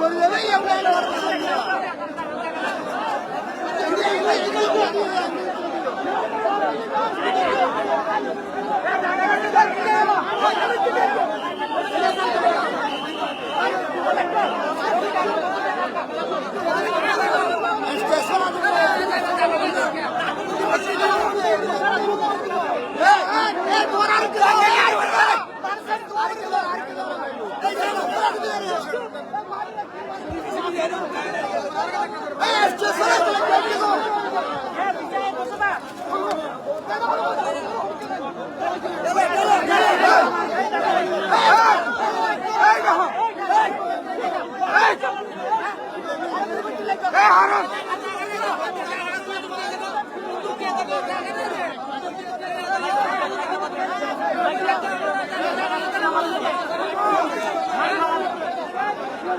Hey, hey, hey, duvar arkada, duvar arkada. Duvar arkada, duvar arkada. Hey, Harun!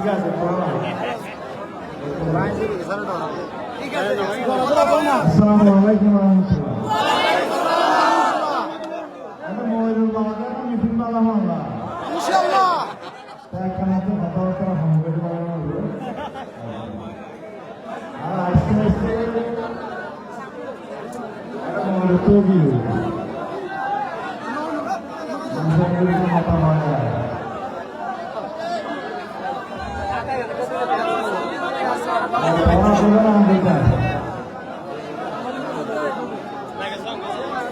ঠিক আছে আসসালামু রহমতুল্লাহ আমি মহিরুল বাবাকে মিটিং পালাম আমরা একখানে তো কথাবার্তা সংকট বানানো হলো আর আজকে আজকে একটা মহিলা তৈরি হলো মানুষের মাথা মারা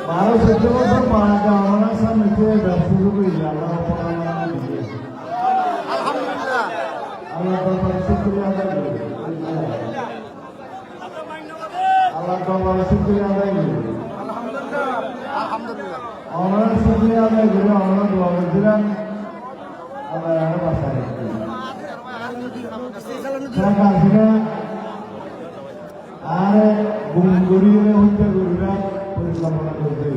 বারো চোদ্দ বছর মারা যাওয়া আমার সামনে ব্যবসা শুরু করি আল্লাহ দরবারে শুক্রিয়া আদায় করি আমরা শুক্রিয়া আদায় করি আমরা দোয়া করছিলাম আল্লাহ আরও বাসা আর গরিবের হত্যা গরিবরা পরিকল্পনা করতে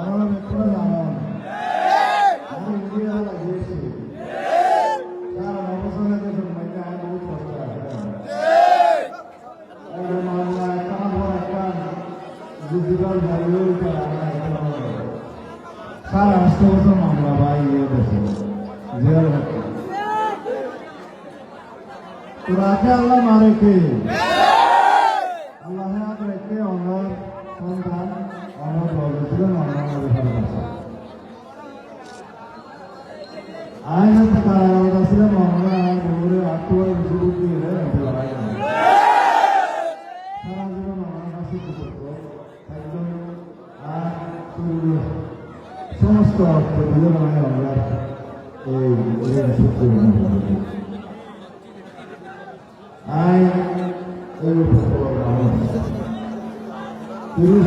আমরা মিত্র জানান আমি ইন্ডিয়া লাগিয়েছি তার অবসরে দেখুন মানে আমি বহুত কষ্ট আছে মামলা একটা বড় একটা যুদ্ধকাল ভালো সারা আষ্ট বছর মামলা ভাই ইয়ে দেশে জেল হচ্ছে রাতে আল্লাহ মারে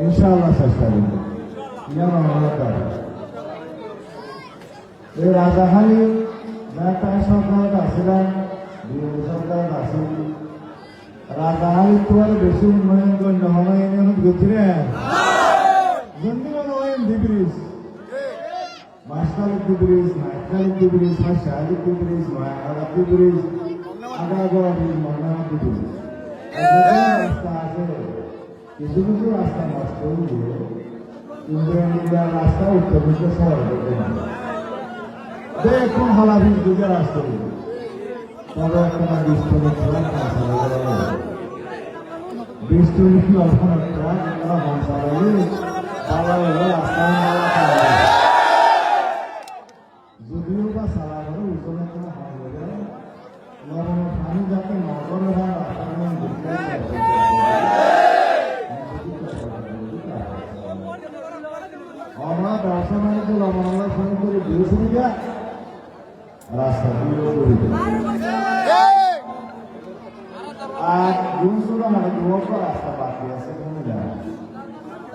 ইনশাআল্লাহ চেষ্টা করব ইয়া এই ঢাকায় সরকার আসিলেন বিরোধী সরকার আসিল রাজাহানি তোমার বেশি উন্নয়ন করলে হবে জন্দি মনোনয়ন ডিগ্রিজ মাস্টার ডিগ্রিজ নাইকাল ডিগ্রিজ শাহাদি ডিগ্রিজ নয়াগড় ডিগ্রিজ আগাগড় ডিগ্রিজ মন্ডা ডিগ্রিজ রাস্তা আছে কিছু কিছু রাস্তা নষ্ট হয়ে ইন্ডিয়ার রাস্তা উত্তর দিকে সহজ দেখুন হালাফির দিকে রাস্তা তবে একটা বিস্তৃত ট্রাক আছে বিস্তৃত লক্ষণ ট্রাক 好음은영양섬 으.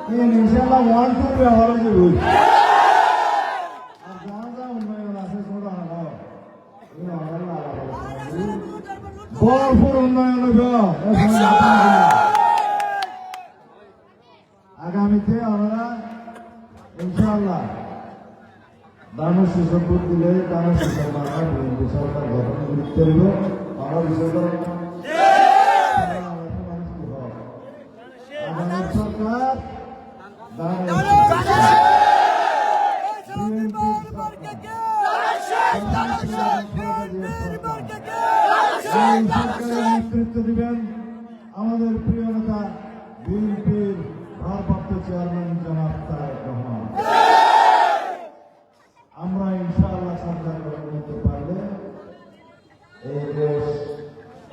আছে ছোট হলো এই উন্নয়ন আলাদা ভরপুর উন্নয়ন আগামীতে আমরা ইনশাআল্লাহ দানের সুসম্পদ দিলে দানের সুসম্পদ বিএনপি সরকার গঠন গুরুত্ব দিব আমরা বিষয়টা দিবেন আমাদের প্রিয় নেতা বিএনপির ভারপ্রাপ্ত চেয়ারম্যান জনাব তারেক রহমান। আমরা ইনশাআল্লাহ সরকার গঠন করতে পারলে এই দেশ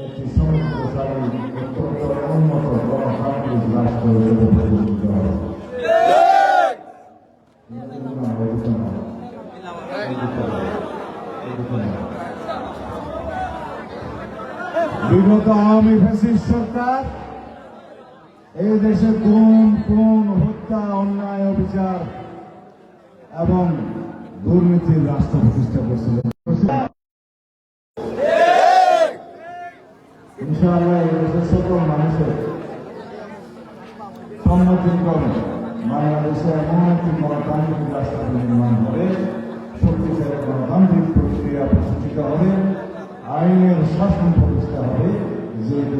একটি সমৃদ্ধশালী, অত্যন্ত উন্নত গণতান্ত্রিক রাষ্ট্র হিসেবে পরিচিত হবে। বিগত আওয়ামী ফ্যাসিস্ট সরকার, এই দেশে কোন কোন হত্যা, অন্যায়, অবিচার এবং দুর্নীতির রাষ্ট্র প্রতিষ্ঠা করছিলেন মানুষের বাংলাদেশে এমন একটি গণতান্ত্রিক রাষ্ট্র নির্মাণ হবে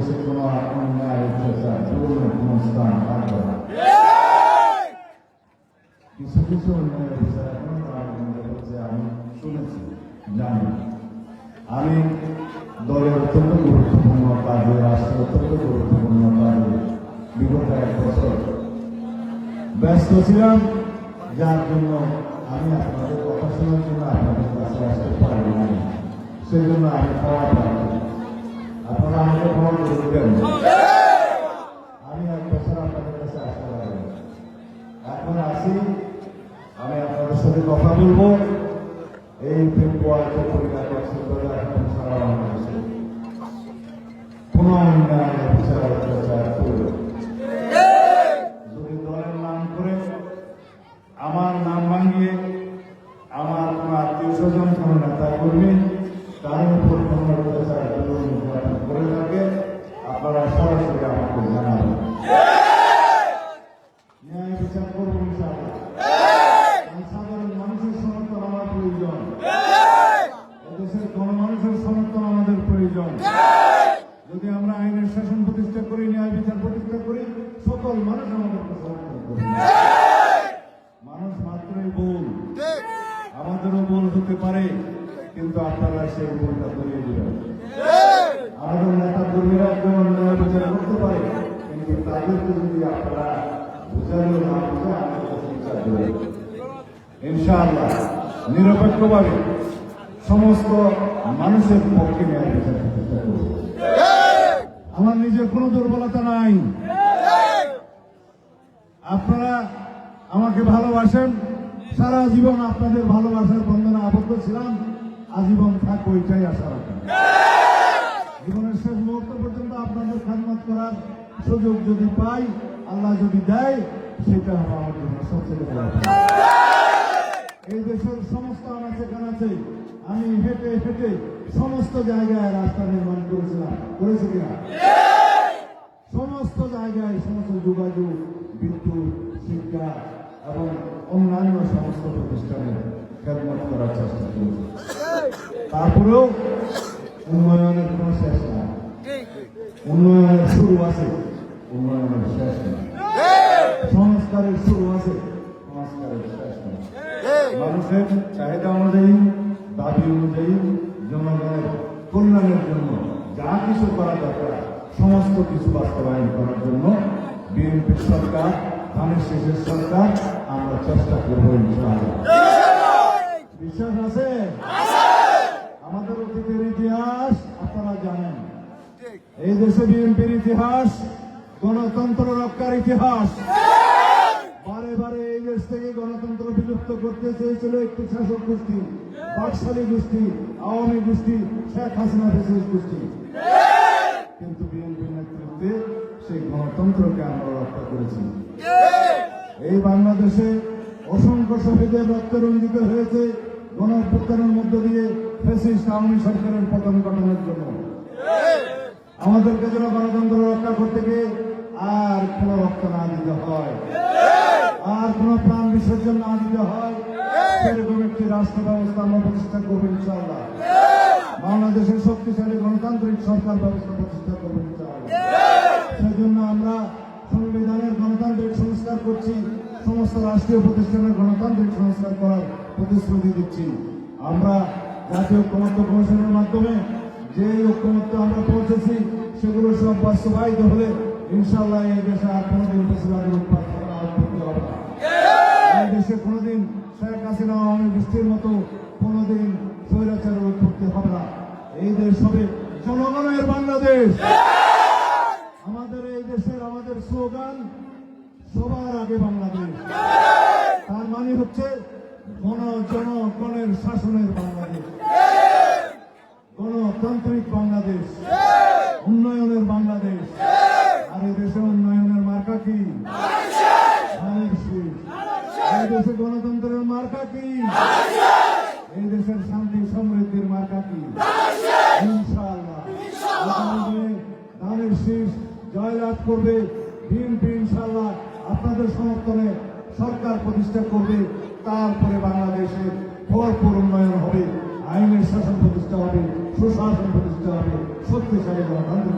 দেশে কোনো অন্যায় অত্যাচার জুলুমের কোনো স্থান থাকবে না কিছু কিছু অন্যায় অফিসার এখন হচ্ছে আমি শুনেছি জানি আমি দলের অত্যন্ত গুরুত্বপূর্ণ কাজে রাষ্ট্রের অত্যন্ত গুরুত্বপূর্ণ কাজে বিগত এক বছর ব্যস্ত ছিলাম যার জন্য আমি আপনাদের কথা শোনার জন্য আপনাদের কাছে আসতে পারি নাই সেই জন্য আমি খাওয়া পাই আপনারা আমাকে ক্ষমা করবেন আমি এক বছর আপনাদের কাছে আসতে পারি এখন আসি আমি আপনাদের সাথে কথা বলব। এই ফেব্রুয়ারিতে পরিণত করে এখন সারা বাংলাদেশে কোনো অন্যায় বিচার অত্যাচার করবে Goiânia. ইনশাআল্লাহ। নিরপেক্ষভাবে সমস্ত মানুষের পক্ষে বিচার প্রতিষ্ঠা করব আমার নিজের কোনো দুর্বলতা নাই। আপনারা আমাকে ভালোবাসেন। সারা জীবন আপনাদের ভালোবাসার বন্ধনে আবদ্ধ ছিলাম। আজীবন থাক ওইটাই আশা রাখেন জীবনের শেষ মুহূর্ত পর্যন্ত আপনাদের খাদমত করার সুযোগ যদি পাই, আল্লাহ যদি দেয়, সেটা আমার জন্য সবচেয়ে। এই দেশের সমস্ত আনাচে কানাচে আমি হেঁটে হেঁটে সমস্ত জায়গায় রাস্তা নির্মাণ করেছিলাম। করেছি কিনা? সমস্ত জায়গায় সমস্ত যোগাযোগ, বিদ্যুৎ, শিক্ষা এবং অন্যান্য সমস্ত প্রতিষ্ঠানে খেদমত করার চেষ্টা করেছি। তারপরেও উন্নয়নের কোনো শেষ নাই। উন্নয়নের শুরু আছে, উন্নয়নের শেষ নেই। সংস্কারের শুরু মানুষের চাহিদা অনুযায়ী, দাবি অনুযায়ী জনগণের কল্যাণের জন্য যা কিছু করা দরকার, সমস্ত কিছু বাস্তবায়ন করার জন্য বিএনপি সরকার, ধানের শেষের সরকার, আমরা চেষ্টা করব বিশ্বাস আছে? আমাদের অতীতের ইতিহাস আপনারা জানেন। এই দেশে বিএনপির ইতিহাস গণতন্ত্র রক্ষার ইতিহাস বারে বারে এই দেশ থেকে করতে চেয়েছিল একটি শাসক গোষ্ঠী বাকশালী গোষ্ঠী, আওয়ামী গোষ্ঠী, শেখ হাসিনা ফেসিস গোষ্ঠী। কিন্তু বিএনপির নেতৃত্বে সেই গণতন্ত্রকে আমরা রক্ষা করেছি। এই বাংলাদেশে অসংখ্য শহীদের রক্তে রঞ্জিত হয়েছে গণ অভ্যুত্থানের মধ্য দিয়ে ফেসিস্ট আওয়ামী সরকারের পতন ঘটানোর জন্য। আমাদেরকে যেন গণতন্ত্র রক্ষা করতে গিয়ে আর কোনো রক্ত না দিতে হয়। আর কোনো প্রাণ বিসর্জন না দিতে হয়। সেরকম একটি রাষ্ট্র ব্যবস্থা আমরা প্রতিষ্ঠা করব, ইনশাআল্লাহ। বাংলাদেশের শক্তিশালী গণতান্ত্রিক সরকার ব্যবস্থা প্রতিষ্ঠা করব, ইনশাআল্লাহ। সেজন্য আমরা সংবিধানের গণতান্ত্রিক সংস্কার করছি, সমস্ত রাষ্ট্রীয় প্রতিষ্ঠানের গণতান্ত্রিক সংস্কার করার প্রতিশ্রুতি দিচ্ছি। আমরা জাতীয় ঐক্যমত্য কমিশনের মাধ্যমে যে ঐক্যমত্য আমরা পৌঁছেছি, সেগুলো সব বাস্তবায়িত হলে ইনশাল্লাহ এই দেশে আর কোনোদিন বেশিরভাগের উৎপাদ দেশে কোনোদিন শেখ হাসিনা আওয়ামী গোষ্ঠীর মতো কোনোদিন স্বৈরাচারের উৎপত্তি হবে না। এই দেশ হবে জনগণের বাংলাদেশ। আমাদের এই দেশের আমাদের স্লোগান, সবার আগে বাংলাদেশ। তার মানে হচ্ছে গণ জনগণের শাসনের বাংলাদেশ। গণতান্ত্রিক বাংলাদেশ উন্নয়নের বাংলাদেশ আর এই দেশে উন্নয়নের মার্কা কি ধানের শীষ। এই দেশে গণতন্ত্রের মার্কা কি? এই দেশের শান্তি, সমৃদ্ধির মার্কা কি? ধানের শীষ জয়লাভ করবে বিএনপি, ইনশাআল্লাহ। আপনাদের সমর্থনে সরকার প্রতিষ্ঠা করবে। তারপরে বাংলাদেশে ভরপুর উন্নয়ন হবে, আইনের শাসন প্রতিষ্ঠা হবে, সুশাসন প্রতিষ্ঠা হবে, শক্তিশালী গণতান্ত্রিক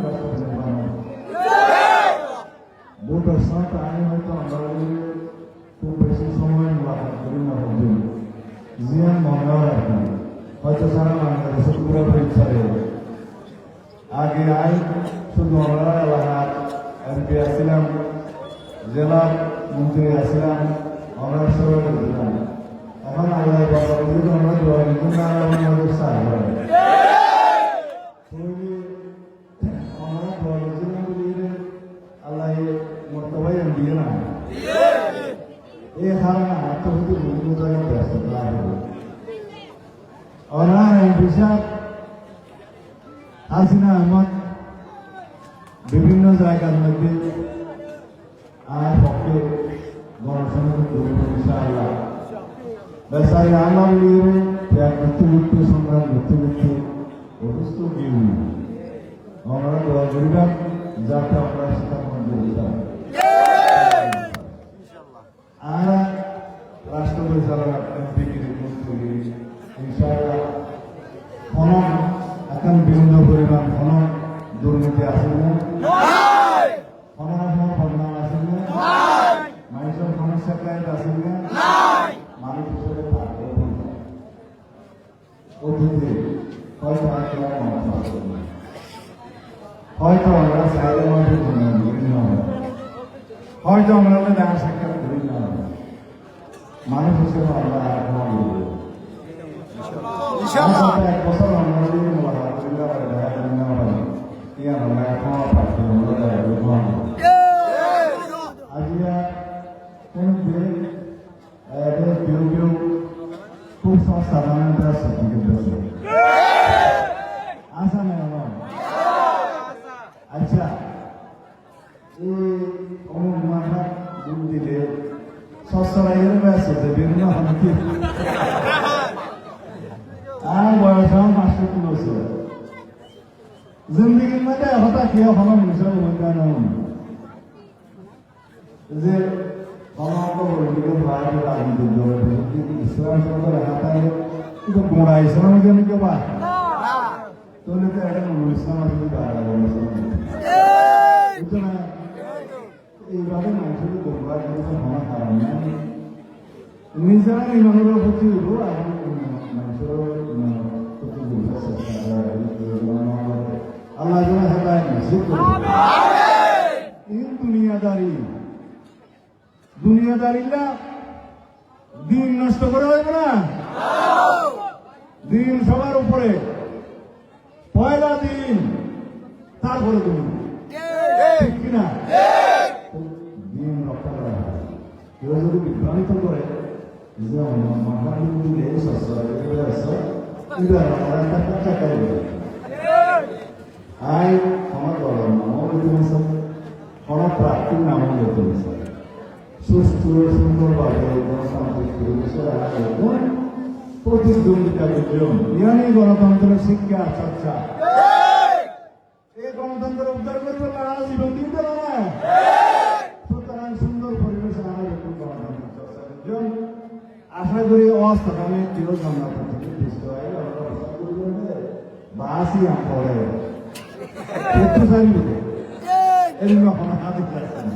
ভোটার আইন হয়তো আমরা হয় আর কি হয়তো সারা বাংলাদেশে পুরোপুরি ছাড়ে আগে আই, শুধু আমরা এলাকার এমপি আসছিলাম জেলার মন্ত্রী আসছিলাম আমরা সবাই এখন আল্লাহ আমরা দোয়া কিন্তু আমাদের সাহায্য হাসিনা আহমদ করি না হয়তো আমরা দেখা সাক্ষাৎ করি না। মানুষ হিসেবে আমরা এক বছর আমরা যদি করিলে পারে দেখা করি না পারে ইয়া আমরা এখন পাচ্ছি আমরা দেখা করি না আজিয়া কোন দিন এদের কেউ কেউ খুব সাধারণ সার্টিফিকেট আছে আসা না আমার আচ্ছা এই অমুক মাথা দুধ দিলে সস্তারাইয়ের ব্যস্ত বিভিন্ন হামকি আর বয়স আমার পাঁচষট্টি বছর জিন্দগির মধ্যে হঠাৎ কেউ হলো মধ্যে যে ইসলাম সরকার হাতায় কিন্তু গোড়া ইসলাম জন্য কেউ বা তাহলে তো এটা নুরুল ইসলাম এইভাবে মানুষের গোমরা কিন্তু কারণ মিজান ইমামের প্রতি আল্লাহ যেন হেদায় দিন নষ্ট করা যাবে না। দিন সবার উপরে পয়লা দিন তারপরে তুমি ঠিক কিনা? দিন রক্ষা করা হয়। কেউ যদি বিভ্রান্ত করে যে মাথার দিকে শস্য এগুলো আছে এটা একটা কাঁচা খাই আই আমার দলের নামও বলতে কোনো প্রার্থীর নামও বলতে সুস্থ সুন্দরভাবে প্রতিদ্বন্দ্বিতা বিজয়ন ইয়ানি গণতন্ত্রের শিক্ষা চর্চা এই গণতন্ত্র উদ্ধার করবে তারা জীবন দিতে পারে সুতরাং সুন্দর পরিবেশে আমাদের একটু গণতন্ত্র চর্চা বিজয়ন আশা করি চিরজন্মা থেকে বুঝতে হয় বাসি আমলে একটু জানি এরকম কোনো হাতে পারছেন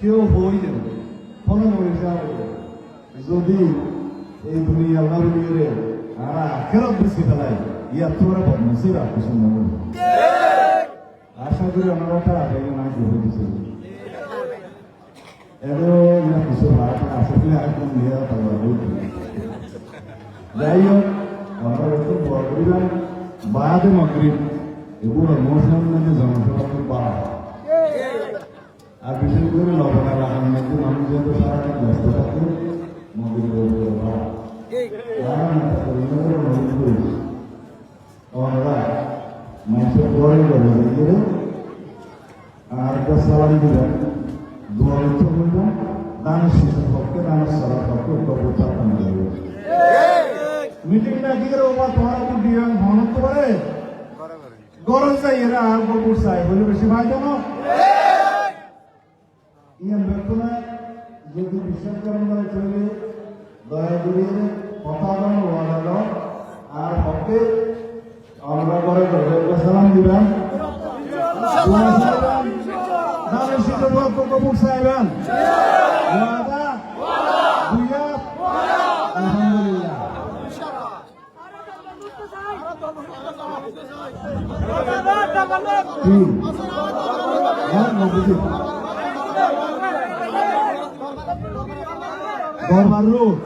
কেউ বই দেবে কোনো হিসাব যদি এই দুনিয়া আল্লাহ বলিয়ে আর আখেরত বেশি ফেলাই ইয়া তোরা বদমাসি রাখো সম্ভব আশা করি আমরা একটা আগে না হয়ে দিছে এরও ইয়া কিছু ভাড়া আছে কিনা একদম নিয়ে তারপর বলতে যাই হোক আমরা একটু বড় এগুলো মৌসুম মধ্যে জনসভা বাড়া আর বিশেষ মন্দির বাড়া আমরা দিয়ে আর সালাম দিলেন দোয়া উত্তর করবেন দানের শিশুর পক্ষে দানের সালার পক্ষে কাম যাবে মিটিংটা কি করে ওবা তোমার একটু দিয়ে মনত করে গরম চাই, এরা আর কবুর চাই। বলে বেশি ভাই জানো ইয়ান ব্যক্তনা যদি বিশ্বাস করেন না চলে দয়া করে কথা বলেন আর হকে আমরা করে সালাম দিবেন। ওয়াদা? দুইয়া তিন হ্যাঁ নবজি Gorba Road.